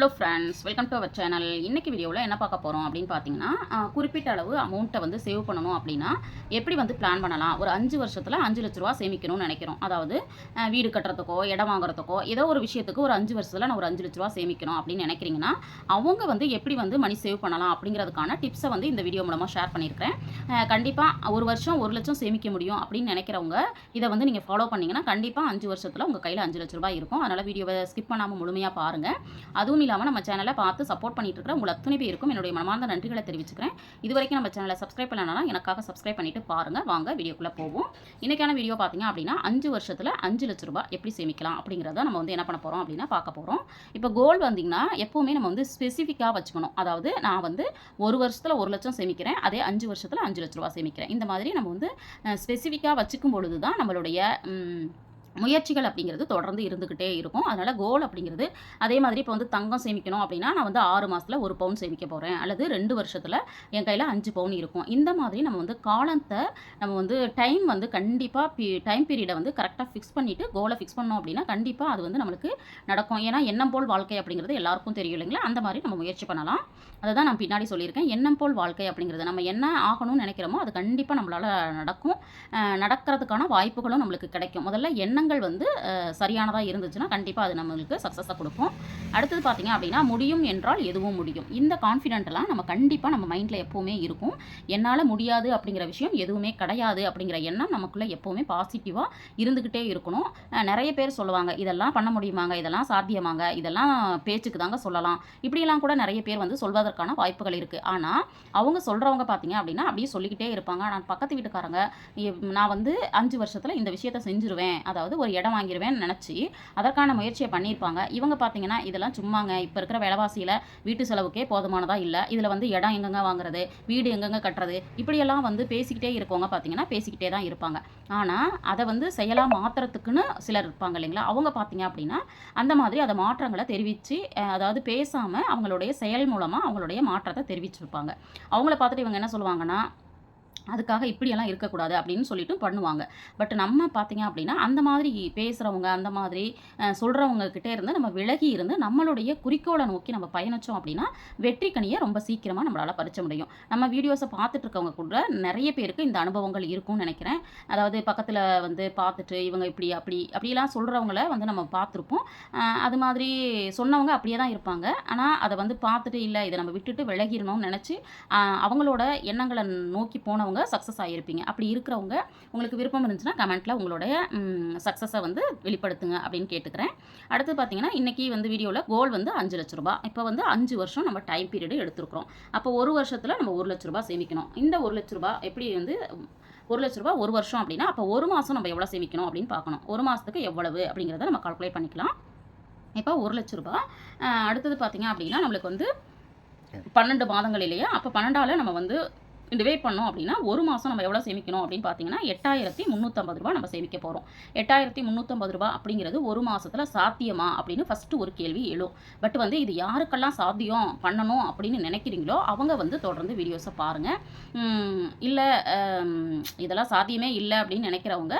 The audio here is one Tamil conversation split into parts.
Hello friends welcome to our channel இன்னைக்கு வீடியோவில் என்ன பார்க்க போகிறோம் அப்படின்னு பார்த்தீங்கன்னா குறிப்பிட்ட அளவு அமௌண்ட்டை வந்து சேவ் பண்ணணும் அப்படின்னா எப்படி வந்து பிளான் பண்ணலாம்? ஒரு அஞ்சு வருஷத்தில் அஞ்சு லட்ச ரூபா சேமிக்கணும்னு நினைக்கிறோம். அதாவது வீடு கட்டுறதுக்கோ இடம் வாங்குறதுக்கோ ஏதோ ஒரு விஷயத்துக்கு ஒரு அஞ்சு வருஷத்தில் நான் ஒரு அஞ்சு லட்ச ரூபா சேமிக்கணும் அப்படின்னு நினைக்கிறீங்கன்னா அவங்க வந்து எப்படி வந்து மணி சேவ் பண்ணலாம் அப்படிங்கிறதுக்கான டிப்ஸை வந்து இந்த வீடியோ மூலமாக ஷேர் பண்ணியிருக்கிறேன். கண்டிப்பாக ஒரு வருஷம் ஒரு லட்சம் சேமிக்க முடியும் அப்படின்னு நினைக்கிறவங்க இதை வந்து நீங்கள் ஃபாலோ பண்ணிங்கன்னா கண்டிப்பாக அஞ்சு வருஷத்தில் உங்கள் கையில் அஞ்சு லட்ச ரூபாய் இருக்கும். அதனால் வீடியோவை ஸ்கிப் பண்ணாமல் முழுமையாக பாருங்கள் அதுவும் இல்லாமல் நம்ம சேனலை பார்த்து சப்போர்ட் பண்ணிட்டு இருக்கிற உங்கள் அத்தனை பேருக்கும் என்னுடைய மனமார்ந்த நன்றிகளை தெரிவிச்சுக்கிறேன். இது வரைக்கும் நம்ம சேனலை சப்ஸ்கிரைப் பண்ணலனா எனக்காக சப்ஸ்கிரைப் பண்ணிட்டு பாருங்கள் வாங்க வீடியோக்குள்ளே போவோம். இன்றைக்கான வீடியோ பார்த்தீங்க அப்படின்னா அஞ்சு வருஷத்தில் அஞ்சு லட்ச ரூபாய் எப்படி சேமிக்கலாம் அப்படிங்கிறத நம்ம வந்து என்ன பண்ண போகிறோம் அப்படின்னா பார்க்க போகிறோம் இப்போ கோல் வந்தீங்கன்னா எப்போவுமே நம்ம வந்து ஸ்பெசிஃபிக்காக வச்சுக்கணும். அதாவது நான் வந்து ஒரு வருஷத்தில் ஒரு லட்சம் சேமிக்கிறேன் அதே அஞ்சு வருஷத்தில் அஞ்சு லட்ச ரூபா சேமிக்கிறேன். இந்த மாதிரி நம்ம வந்து ஸ்பெசிஃபிக்காக வச்சுக்கும் பொழுது தான் நம்மளுடைய முயற்சிகள் அப்படிங்கிறது தொடர்ந்து இருந்துக்கிட்டே இருக்கும். அதனால் கோல் அப்படிங்கிறது அதே மாதிரி இப்போ வந்து தங்கம் சேமிக்கணும் அப்படின்னா நான் வந்து ஆறு மாதத்தில் ஒரு பவுன் சேமிக்க போகிறேன் அல்லது ரெண்டு வருஷத்தில் என் கையில் அஞ்சு பவுன் இருக்கும். இந்த மாதிரி நம்ம வந்து காலத்தை நம்ம வந்து டைம் வந்து கண்டிப்பாக பி டைம் பீரியடை வந்து கரெக்டாக ஃபிக்ஸ் பண்ணிவிட்டு கோலை ஃபிக்ஸ் பண்ணோம் அப்படின்னா கண்டிப்பாக அது வந்து நம்மளுக்கு நடக்கும். ஏன்னா எண்ணம் போல் வாழ்க்கை அப்படிங்கிறது எல்லாருக்கும் தெரியும் இல்லைங்களா? அந்த மாதிரி நம்ம முயற்சி பண்ணலாம். அதை தான் நான் பின்னாடி சொல்லியிருக்கேன். எண்ணம் போல் வாழ்க்கை அப்படிங்கிறது நம்ம என்ன ஆகணும்னு நினைக்கிறோமோ அது கண்டிப்பாக நம்மளால் நடக்கும். நடக்கிறதுக்கான வாய்ப்புகளும் நம்மளுக்கு கிடைக்கும். முதல்ல என்ன எண்ணங்கள் வந்து சரியானதாக இருந்துச்சுன்னா கண்டிப்பாக அது நம்மளுக்கு சக்ஸஸாக கொடுக்கும். அடுத்தது பார்த்திங்க அப்படின்னா முடியும் என்றால் எதுவும் முடியும். இந்த கான்ஃபிடென்ட்லாம் நம்ம கண்டிப்பாக நம்ம மைண்டில் எப்போவுமே இருக்கும். என்னால் முடியாது அப்படிங்கிற விஷயம் எதுவுமே கிடையாது அப்படிங்கிற எண்ணம் நமக்குள்ளே எப்போவுமே பாசிட்டிவாக இருந்துக்கிட்டே இருக்கணும். நிறைய பேர் சொல்லுவாங்க இதெல்லாம் பண்ண முடியுமாங்க? இதெல்லாம் சாத்தியமாங்க? இதெல்லாம் பேச்சுக்கு தாங்க சொல்லலாம். இப்படியெல்லாம் கூட நிறைய பேர் வந்து சொல்வதற்கான வாய்ப்புகள் இருக்குது ஆனால் அவங்க சொல்கிறவங்க பார்த்தீங்க அப்படின்னா அப்படியே சொல்லிக்கிட்டே இருப்பாங்க. நான் பக்கத்து வீட்டுக்காரங்க. நான் வந்து அஞ்சு வருஷத்தில் இந்த விஷயத்தை செஞ்சுருவேன். அதாவது ஒரு இடம் வாங்கிடுவேன்னு நினச்சி அதற்கான முயற்சியை பண்ணியிருப்பாங்க. இவங்க பார்த்தீங்கன்னா இதெல்லாம் சும்மாங்க. இப்போ இருக்கிற விலைவாசியில் வீட்டு செலவுக்கே போதுமானதாக இல்லை. இதில் வந்து இடம் எங்கெங்க வாங்குறது? வீடு எங்கெங்க கட்டுறது? இப்படியெல்லாம் வந்து பேசிக்கிட்டே இருக்கவங்க பார்த்தீங்கன்னா பேசிக்கிட்டே தான் இருப்பாங்க. ஆனால் அதை வந்து செயலாக மாற்றுறதுக்குன்னு சிலர் இருப்பாங்க இல்லைங்களா? அவங்க பார்த்தீங்க அப்படின்னா அந்த மாதிரி அதை மாற்றங்களை தெரிவித்து அதாவது பேசாமல் அவங்களுடைய செயல் மூலமாக அவங்களுடைய மாற்றத்தை தெரிவிச்சிருப்பாங்க. அவங்கள பார்த்துட்டு இவங்க என்ன சொல்லுவாங்கன்னா அதுக்காக இப்படியெல்லாம் இருக்கக்கூடாது அப்படின்னு சொல்லிட்டு பண்ணுவாங்க. பட் நம்ம பார்த்தீங்க அப்படின்னா அந்த மாதிரி பேசுகிறவங்க அந்த மாதிரி சொல்கிறவங்க கிட்டே இருந்து நம்ம விலகி இருந்து நம்மளுடைய குறிக்கோளை நோக்கி நம்ம பயணித்தோம் அப்படின்னா வெற்றி கனியை ரொம்ப சீக்கிரமாக நம்மளால் பறிச்ச முடியும். நம்ம வீடியோஸை பார்த்துட்டு இருக்கவங்க கூட நிறைய பேருக்கு இந்த அனுபவங்கள் இருக்கும்னு நினைக்கிறேன். அதாவது பக்கத்தில் வந்து பார்த்துட்டு இவங்க இப்படி அப்படி அப்படிலாம் சொல்கிறவங்கள வந்து நம்ம பார்த்துருப்போம். அது மாதிரி சொன்னவங்க அப்படியே தான் இருப்பாங்க. ஆனால் அதை வந்து பார்த்துட்டு இல்லை இதை நம்ம விட்டுட்டு விலகிடணும்னு நினச்சி அவங்களோட எண்ணங்களை நோக்கி போனவங்க சக்ஸஸ் ஆகியிருப்பீங்க அப்படி இருக்கிறவங்க உங்களுக்கு விருப்பம் இருந்துச்சுன்னா கமெண்ட்டில் உங்களுடைய சக்ஸஸை வந்து வெளிப்படுத்துங்க அப்படின்னு கேட்டுக்கிறேன். அடுத்து பார்த்தீங்கன்னா இன்றைக்கி வந்து வீடியோவில் கோல் வந்து அஞ்சு லட்ச ரூபா இப்போ வந்து அஞ்சு வருஷம் நம்ம டைம் பீரியடு எடுத்துருக்குறோம். அப்போ ஒரு வருஷத்தில் நம்ம ஒரு லட்ச ரூபாய் சேமிக்கணும். இந்த ஒரு லட்ச ரூபா எப்படி வந்து ஒரு லட்ச ரூபா ஒரு வருஷம் அப்படின்னா அப்போ ஒரு மாதம் நம்ம எவ்வளோ சேமிக்கணும் அப்படின்னு பார்க்கணும் ஒரு மாதத்துக்கு எவ்வளவு அப்படிங்கிறத நம்ம கால்குலேட் பண்ணிக்கலாம். இப்போ ஒரு லட்ச ரூபா அடுத்தது பார்த்தீங்க அப்படின்னா நம்மளுக்கு வந்து பன்னெண்டு மாதங்கள் இல்லையா? அப்போ பன்னெண்டால் நம்ம வந்து டிவைட் பண்ணோம் அப்படின்னா ஒரு மாதம் நம்ம எவ்வளோ சேமிக்கணும் அப்படின்னு பார்த்தீங்கன்னா எட்டாயிரத்தி முந்நூற்றம்பது ரூபா நம்ம சேமிக்க போகிறோம் எட்டாயிரத்தி முந்நூற்றம்பது ரூபா அப்படிங்கிறது ஒரு மாதத்தில் சாத்தியமா அப்படின்னு ஃபஸ்ட்டு ஒரு கேள்வி எழும். பட் வந்து இது யாருக்கெல்லாம் சாத்தியம் பண்ணணும் அப்படின்னு நினைக்கிறீங்களோ அவங்க வந்து தொடர்ந்து வீடியோஸை பாருங்கள் இல்லை இதெல்லாம் சாத்தியமே இல்லை அப்படின்னு நினைக்கிறவங்க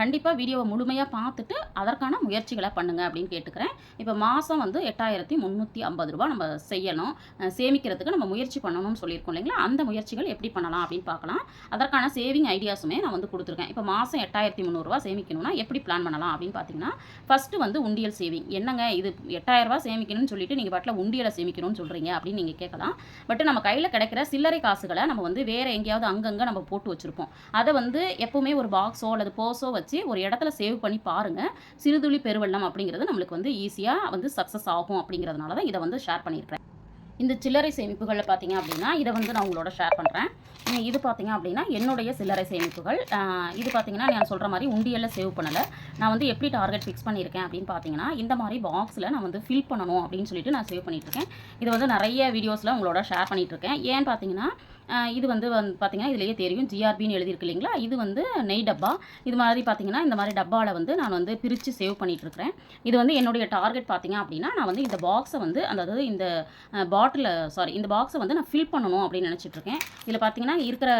கண்டிப்பாக வீடியோவை முழுமையாக பார்த்துட்டு அதற்கான முயற்சிகளை பண்ணுங்கள் அப்படின்னு கேட்டுக்கிறேன். இப்போ மாதம் வந்து எட்டாயிரத்தி முந்நூற்றி ஐம்பது ரூபா நம்ம செய்யணும். சேமிக்கிறதுக்கு நம்ம முயற்சி பண்ணணும்னு சொல்லியிருக்கோம் இல்லைங்களா? அந்த முயற்சி முயற்சிகள் எப்படி பண்ணலாம் அப்படின்னு பார்க்கலாம். அதற்கான சேவிங் ஐடியாஸுமே நான் வந்து கொடுத்துருக்கேன். இப்போ மாதம் எட்டாயிரத்தி முந்நூறுரூவா சேமிக்கணும்னா எப்படி பிளான் பண்ணலாம் அப்படின்னு பார்த்தீங்கன்னா ஃபஸ்ட்டு வந்து உண்டியல் சேவிங் என்னங்க இது எட்டாயிரரூவா சேமிக்கணும்னு சொல்லிட்டு நீங்கள் பாட்டில் உண்டியலை சேமிக்கணும்னு சொல்கிறீங்க அப்படின்னு நீங்கள் கேட்கலாம். பட் நம்ம கையில் கிடைக்கிற சில்லறை காசுகளை நம்ம வந்து வேறு எங்கேயாவது அங்கங்கே நம்ம போட்டு வச்சுருப்போம். அதை வந்து எப்போவுமே ஒரு பாக்ஸோ அல்லது போஸோ வச்சு ஒரு இடத்துல சேவ் பண்ணி பாருங்கள் சிறுதுளி பெருவெள்ளம் அப்படிங்கிறது நம்மளுக்கு வந்து ஈஸியாக வந்து சக்ஸஸ் ஆகும் அப்படிங்கிறதுனால தான் இதை வந்து ஷேர் பண்ணியிருக்கிறேன் இந்த சில்லறை சேமிப்புகளில் பார்த்தீங்க அப்படின்னா இதை வந்து நான் உங்களோட ஷேர் பண்ணுறேன் இது பார்த்தீங்க அப்படின்னா என்னுடைய சில்லறை சேமிப்புகள். இது பார்த்தீங்கன்னா நான் சொல்கிற மாதிரி உண்டியலில் சேவ் பண்ணலை. நான் வந்து எப்படி டார்கெட் ஃபிக்ஸ் பண்ணியிருக்கேன் அப்படின்னு பார்த்தீங்கன்னா இந்த மாதிரி பாக்ஸில் நான் வந்து ஃபில் பண்ணணும் அப்படின்னு சொல்லிட்டு நான் சேவ் பண்ணிகிட்ருக்கேன் இது வந்து நிறைய வீடியோஸில் உங்களோட ஷேர் பண்ணிகிட்ருக்கேன் ஏன்னு பார்த்தீங்கன்னா இது வந்து வந்து பார்த்தீங்கன்னா இதுலேயே தெரியும். ஜிஆர்பின்னு எழுதியிருக்கு இல்லைங்களா? இது வந்து நெய் டப்பா. இது மாதிரி பார்த்தீங்கன்னா இந்த மாதிரி டப்பாவில் வந்து நான் வந்து பிரித்து சேவ் பண்ணிகிட்ருக்கிறேன் இது வந்து என்னுடைய டார்கெட் பார்த்தீங்க அப்படின்னா நான் வந்து இந்த பாக்ஸை வந்து அதாவது இந்த பாட்டிலை சாரி இந்த பாக்ஸை வந்து நான் ஃபில் பண்ணணும் அப்படின்னு நினச்சிட்ருக்கேன் இதில் பார்த்தீங்கன்னா இருக்கிற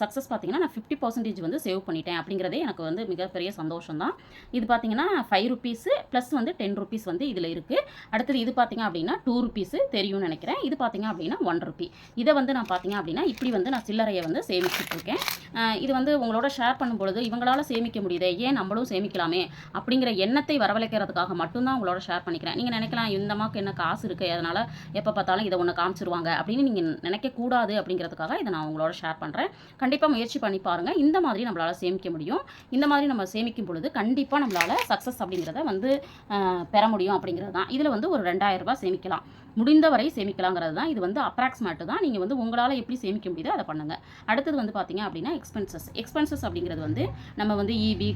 சக்ஸஸ் பார்த்தீங்கன்னா நான் ஃபிஃப்டி பர்சன்டேஜ் வந்து சேவ் பண்ணிட்டேன் அப்படிங்கிறதே எனக்கு வந்து மிகப்பெரிய சந்தோஷம் தான். இது பார்த்தீங்கன்னா ஃபைவ் ருபீஸு ப்ளஸ் வந்து டென் ருபீஸ் வந்து இதில் இருக்குது அடுத்தது இது பார்த்தீங்க அப்படின்னா டூ ருபீஸு தெரியும்னு நினைக்கிறேன். இது பார்த்தீங்க அப்படின்னா ஒன் ருபி இதை வந்து நான் பார்த்தீங்க அப்படின்னா இப்படி வந்து நான் சில்லறையை வந்து சேமிச்சிட்ருக்கேன். இது வந்து உங்களோட ஷேர் பண்ணும்பொழுது இவங்களால் சேமிக்க முடியுதே ஏன் நம்மளும் சேமிக்கலாமே அப்படிங்கிற எண்ணத்தை வரவழைக்கிறதுக்காக மட்டும்தான் உங்களோட ஷேர் பண்ணிக்கிறேன். நீங்கள் நினைக்கலாம் இந்த அம்மாவுக்கு என்ன காசு இருக்குது அதனால் எப்போ பார்த்தாலும் இதை ஒன்று காமிச்சிருவாங்க அப்படின்னு நீங்கள் நினைக்கக்கூடாது அப்படிங்கிறதுக்காக இதை நான் உங்களோட ஷேர் பண்ணுறேன் கண்டிப்பாக முயற்சி பண்ணி பாருங்கள் இந்த மாதிரி நம்மளால் சேமிக்க முடியும். இந்த மாதிரி நம்ம சேமிக்கும் பொழுது கண்டிப்பாக நம்மளால் சக்ஸஸ் அப்படிங்கிறத வந்து பெற முடியும் அப்படிங்கிறது தான். இதில் வந்து ஒரு ரெண்டாயிரம் ரூபாய் சேமிக்கலாம். முடிந்த வரை சேமிக்கலாங்கிறது தான். இது வந்து அப்ராக்சிமேட்டு தான். நீங்கள் வந்து உங்களால் எப்படி சேமிக்க முடியுதோ அதை பண்ணுங்கள் அடுத்தது வந்து பார்த்தீங்க அப்படின்னா எக்ஸ்பென்சஸ் எக்ஸ்பென்சஸ் அப்படிங்கிறது வந்து நம்ம வந்து ஈபி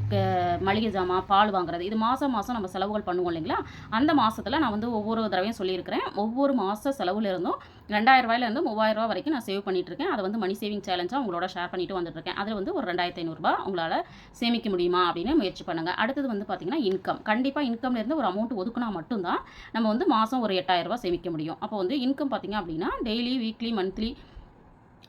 மளிகை ஜாமான் பால் வாங்குறது. இது மாதம் மாதம் நம்ம செலவுகள் பண்ணுவோம் இல்லைங்களா? அந்த மாதத்தில் நான் வந்து ஒவ்வொரு தடவையும் சொல்லியிருக்கிறேன். ஒவ்வொரு மாத செலவுலேருந்தும் ரெண்டாயிரம் ரூபாயிலேருந்து மூவாயிரம் வரைக்கும் நான் சேவ் பண்ணிட்டு இருக்கேன் அதை வந்து மணி சேவிங் சேலஞ்சாக உங்களோட ஷேர் பண்ணிட்டு வந்துட்டுருக்கேன். அதில் வந்து ஒரு ரெண்டாயிரத்தி ஐநூறுரூபா உங்களால் சேமிக்க முடியுமா அப்படின்னு முயற்சி பண்ணுங்கள் அடுத்தது வந்து பார்த்தீங்கன்னா இன்கம் கண்டிப்பாக இன்கம்லேருந்து ஒரு அமௌண்ட் ஒதுக்குனா மட்டும்தான் நம்ம வந்து மாதம் ஒரு எட்டாயிரரூபா சேமிக்க முடியும். அப்போ வந்து இன்கம் பார்த்தீங்க அப்படின்னா டெய்லி வீக்லி மந்த்லி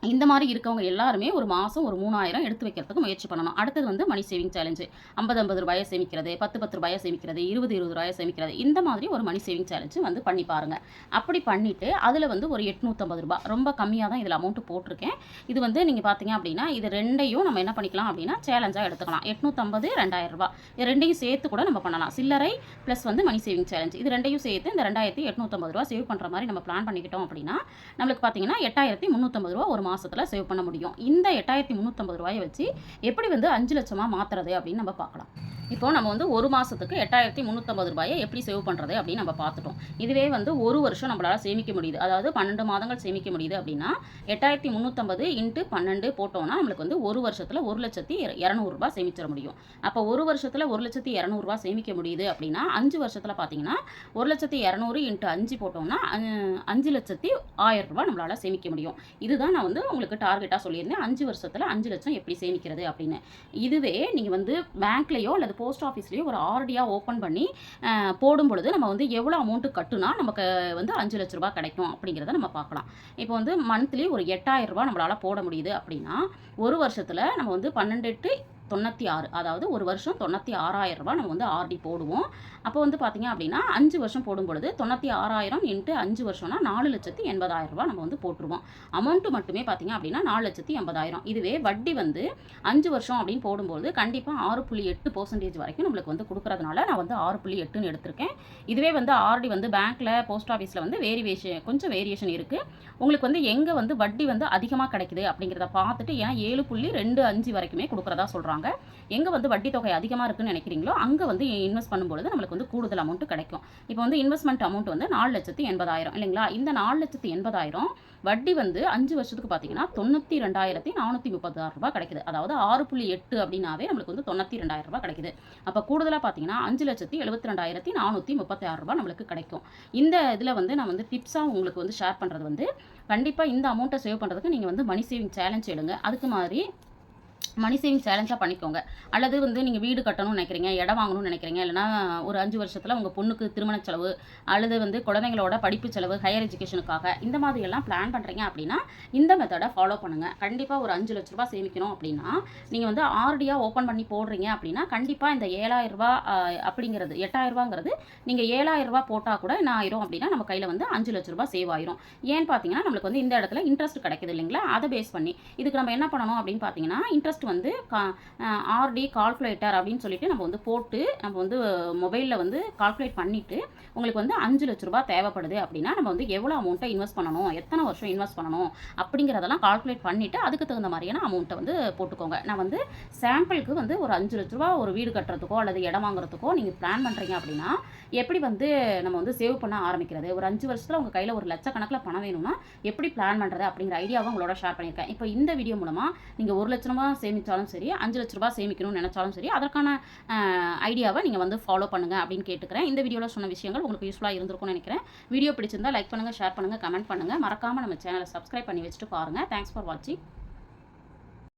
இந்த மாதிரி இருக்கவங்க எல்லாருமே ஒரு மாதம் ஒரு மூணாயிரம் எடுத்து வைக்கிறதுக்கு முயற்சி பண்ணணும். அடுத்தது வந்து மணி சேவிங் சேலஞ்சு ஐம்பது ஐம்பது ரூபாயை சேமிக்கிறது பத்து பத்து ரூபாயை சேமிக்கிறது இருபது இருபது ரூபாயை சேமிக்கிறது. இந்த மாதிரி ஒரு மணி சேவிங் சேலஞ்சு வந்து பண்ணி பாருங்கள் அப்படி பண்ணிவிட்டு அதில் வந்து ஒரு எட்நூற்றம்பது ரூபாய். ரொம்ப கம்மியாக தான் இதில் அமௌண்ட்டு போட்டிருக்கேன். இது வந்து நீங்கள் பார்த்தீங்க அப்படின்னா இது ரெண்டையும் நம்ம என்ன பண்ணிக்கலாம் அப்படின்னா சேலஞ்சாக எடுத்துக்கலாம். எட்நூற்றம்பது ரெண்டாயிரம் ரூபா இது ரெண்டையும் சேர்த்து கூட நம்ம பண்ணலாம். சில்லறை ப்ளஸ் வந்து மணி சேவிங் சேலஞ்சு இது ரெண்டையும் சேர்த்து இந்த ரெண்டாயிரத்தி எட்நூற்றம்பது ரூபா சேவ் பண்ணுற மாதிரி நம்ம பிளான் பண்ணிக்கிட்டோம் அப்படின்னா நம்மளுக்கு பார்த்தீங்கன்னா எட்டாயிரத்தி முந்நூற்றம்பது ரூபா ஒரு மாதத்தில் சேவ் பண்ண முடியும். இந்த எட்டாயிரத்தி முந்நூற்றம்பது ரூபாயை வச்சு எப்படி வந்து அஞ்சு லட்சமாக மாற்றுறது அப்படின்னு நம்ம பார்க்கலாம். இப்போ நம்ம வந்து ஒரு மாதத்துக்கு எட்டாயிரத்தி முந்நூற்றம்பது ரூபாயை எப்படி சேவ் பண்ணுறது அப்படின்னு நம்ம பார்த்துட்டோம். இதுவே வந்து ஒரு வருஷம் நம்மளால் சேமிக்க முடியுது. அதாவது பன்னெண்டு மாதங்கள் சேமிக்க முடியுது அப்படின்னா எட்டாயிரத்தி முந்நூற்றம்பது இன்ட்டு பன்னெண்டு போட்டோம்னா நம்மளுக்கு வந்து ஒரு வருஷத்தில் ஒரு லட்சத்தி இரநூறுபா சேமிச்சிட முடியும். அப்போ ஒரு வருஷத்தில் ஒரு லட்சத்தி இரநூறுபா சேமிக்க முடியுது அப்படின்னா அஞ்சு வருஷத்தில் பார்த்தீங்கன்னா ஒரு லட்சத்தி இரநூறு இன்ட்டு அஞ்சு போட்டோம்னா அஞ்சு லட்சத்தி ஆயிரம் ரூபா நம்மளால் சேமிக்க முடியும். இதுதான் நான் வந்து உங்களுக்கு டார்கெட்டாக சொல்லியிருந்தேன். அஞ்சு வருஷத்தில் அஞ்சு லட்சம் எப்படி சேமிக்கிறது அப்படின்னு. இதுவே நீங்கள் வந்து பேங்க்லேயோ அல்லது போஸ்ட் ஆஃபீஸ்லேயே ஒரு ஆர்டியாக ஓப்பன் பண்ணி போடும் பொழுது நம்ம வந்து எவ்வளோ அமௌண்ட்டு கட்டுனா நமக்கு வந்து அஞ்சு லட்ச ரூபா கிடைக்கும் அப்படிங்கிறத நம்ம பார்க்கலாம். இப்போ வந்து மந்த்லி ஒரு எட்டாயிரம் ரூபா நம்மளால் போட முடியுது அப்படின்னா ஒரு வருஷத்தில் நம்ம வந்து பன்னெண்டு எட்டு தொண்ணூற்றி ஆறு அதாவது ஒரு வருஷம் தொண்ணூற்றி ஆறாயிரம் ரூபா நம்ம வந்து ஆர்டி போடுவோம். அப்போ வந்து பார்த்தீங்க அப்படின்னா அஞ்சு வருஷம் போடும் பொழுது தொண்ணூற்றி ஆறாயிரம் இன்ட்டு அஞ்சு வருஷம்னா நாலு லட்சத்தி எண்பதாயிரம் ரூபா நம்ம வந்து போட்டுருவோம். அமௌண்ட்டு மட்டுமே பார்த்தீங்க அப்படின்னா நாலு லட்சத்தி எண்பதாயிரம். இதுவே வட்டி வந்து அஞ்சு வருஷம் அப்படின்னு போடும்போது கண்டிப்பாக ஆறு புள்ளி எட்டு பர்சன்டேஜ் வரைக்கும் நம்மளுக்கு வந்து கொடுக்குறதுனால நான் வந்து ஆறு புள்ளி எட்டுன்னு எடுத்திருக்கேன். இதுவே வந்து ஆர்டி வந்து பேங்க்கில் போஸ்ட் ஆஃபீஸில் வந்து வேரியேஷன் கொஞ்சம் வேரியேஷன் இருக்குது உங்களுக்கு வந்து எங்கே வந்து வட்டி வந்து அதிகமாக கிடைக்குது அப்படிங்கிறத பார்த்துட்டு ஏன்னா ஏழு புள்ளி ரெண்டு அஞ்சு வரைக்குமே கொடுக்குறதா சொல்கிறாங்க எங்கே வந்து வட்டி தொகை அதிகமாக இருக்குன்னு நினைக்கிறீங்களோ அங்கே வந்து இன்வெஸ்ட் பண்ணும்பொழுது நம்மளுக்கு வந்து கூடுதல் அமௌண்ட்டு கிடைக்கும். இப்போ வந்து இன்வெஸ்ட்மெண்ட் அமௌண்ட் வந்து நாலு லட்சத்தி எண்பதாயிரம். இல்லைங்களா? இந்த நாலு லட்சத்தி எண்பதாயிரம் வட்டி வந்து அஞ்சு வருஷத்துக்கு பார்த்தீங்கன்னா தொண்ணூற்றி ரெண்டாயிரத்தி நானூற்றி முப்பத்தாறு ரூபாய் கிடைக்குது. அதாவது ஆறு புள்ளி எட்டு அப்படின்னாவே நம்மளுக்கு வந்து தொண்ணூற்றி ரெண்டாயிரம் ரூபாய் கிடைக்குது. அப்போ கூடுதலாக பார்த்தீங்கன்னா அஞ்சு லட்சத்தி எழுபத்தி ரெண்டாயிரத்தி நானூற்றி முப்பத்தி ஆறு ரூபாய் நம்மளுக்கு கிடைக்கும். இந்த இதில் வந்து நான் வந்து டிப்ஸாக உங்களுக்கு வந்து ஷேர் பண்ணுறது வந்து கண்டிப்பாக இந்த அமௌண்ட்டை சேவ் பண்ணுறதுக்கு நீங்கள் வந்து மணி சேவிங் சேலஞ்ச் எடுங்க. அதுக்கு மாதிரி மணி சேவிங் சேலஞ்சாக பண்ணிக்கோங்க. அல்லது வந்து நீங்கள் வீடு கட்டணும்னு நினைக்கிறீங்க இடம் வாங்கணும்னு நினைக்கிறீங்க இல்லைனா ஒரு அஞ்சு வருஷத்தில் உங்கள் பொண்ணுக்கு திருமண செலவு அல்லது வந்து குழந்தைங்களோட படிப்பு செலவு ஹையர் எஜுகேஷனுக்காக இந்த மாதிரி எல்லாம் பிளான் பண்ணுறீங்க அப்படின்னா இந்த மெத்தடை ஃபாலோ பண்ணுங்கள் கண்டிப்பாக ஒரு அஞ்சு லட்ச ரூபா சேமிக்கணும் அப்படின்னா நீங்கள் வந்து ஆர்டியாக ஓப்பன் பண்ணி போடுறீங்க அப்படின்னா கண்டிப்பாக இந்த ஏழாயிரம் ரூபா அப்படிங்கிறது எட்டாயிரம் ரூபாங்கிறது நீங்கள் ஏழாயிரம் ரூபாய் போட்டால் கூட என்ன ஆயிரும் அப்படின்னா நம்ம கையில் வந்து அஞ்சு லட்ச ரூபா சேவ் ஆயிரும். ஏன்னு பார்த்தீங்கன்னா நம்மளுக்கு வந்து இந்த இடத்துல இன்ட்ரெஸ்ட் கிடைக்குது இல்லைங்களா? அதை பேஸ் பண்ணி இதுக்கு நம்ம என்ன பண்ணணும் அப்படின்னு பார்த்தீங்கன்னா இன்ட்ரெஸ்ட் வந்து ஆர்டி கால்குலேட்டர் அப்படின்னு சொல்லிட்டு நம்ம வந்து போட்டு நம்ம வந்து மொபைலில் வந்து கால்குலேட் பண்ணிவிட்டு உங்களுக்கு வந்து அஞ்சு லட்ச ரூபா தேவைப்படுது அப்படின்னா நம்ம வந்து எவ்வளோ அமௌண்ட்டை இன்வெஸ்ட் பண்ணணும் எத்தனை வருஷம் இன்வெஸ்ட் பண்ணணும் அப்படிங்கிறதெல்லாம் கால்குலேட் பண்ணிவிட்டு அதுக்கு தகுந்த மாதிரியான அமௌண்ட்டை வந்து போட்டுக்கோங்க. நான் வந்து சாம்பிளுக்கு வந்து ஒரு அஞ்சு லட்ச ரூபா ஒரு வீடு கட்டுறதுக்கோ அல்லது இடம் வாங்குறதுக்கோ நீங்கள் பிளான் பண்ணுறீங்க அப்படின்னா எப்படி வந்து நம்ம வந்து சேவ் பண்ண ஆரம்பிக்கிறது? ஒரு அஞ்சு வருஷத்தில் உங்கள் கையில் ஒரு லட்சக்கணக்கில் பணம் வேணும்னா எப்படி பிளான் பண்ணுறது அப்படிங்கிற ஐடியாவை உங்களோட ஷேர் பண்ணியிருக்கேன். இப்போ இந்த வீடியோ மூலமாக நீங்கள் ஒரு லட்ச பணம் சேமித்தாலும் சரி அஞ்சு லட்ச ரூபா சேமிக்கணும்னு நினச்சாலும் சரி அதற்கான ஐடியாவை நீங்கள் வந்து ஃபாலோ பண்ணுங்கள் அப்படின்னு கேட்டுக்கிறேன். இந்த வீடியோவில் சொன்ன விஷயங்கள் உங்களுக்கு யூஸ்ஃபுல்லாக இருந்திருக்கும்னு நினைக்கிறேன். வீடியோ பிடிச்சிருந்தா லைக் பண்ணுங்கள் ஷேர் பண்ணுங்கள் கமெண்ட் பண்ணுங்கள் மறக்காமல் நம்ம சேனலை சப்ஸ்கிரைப் பண்ணி வச்சுட்டு பாருங்கள் தேங்க்ஸ் ஃபார் வாட்சிங்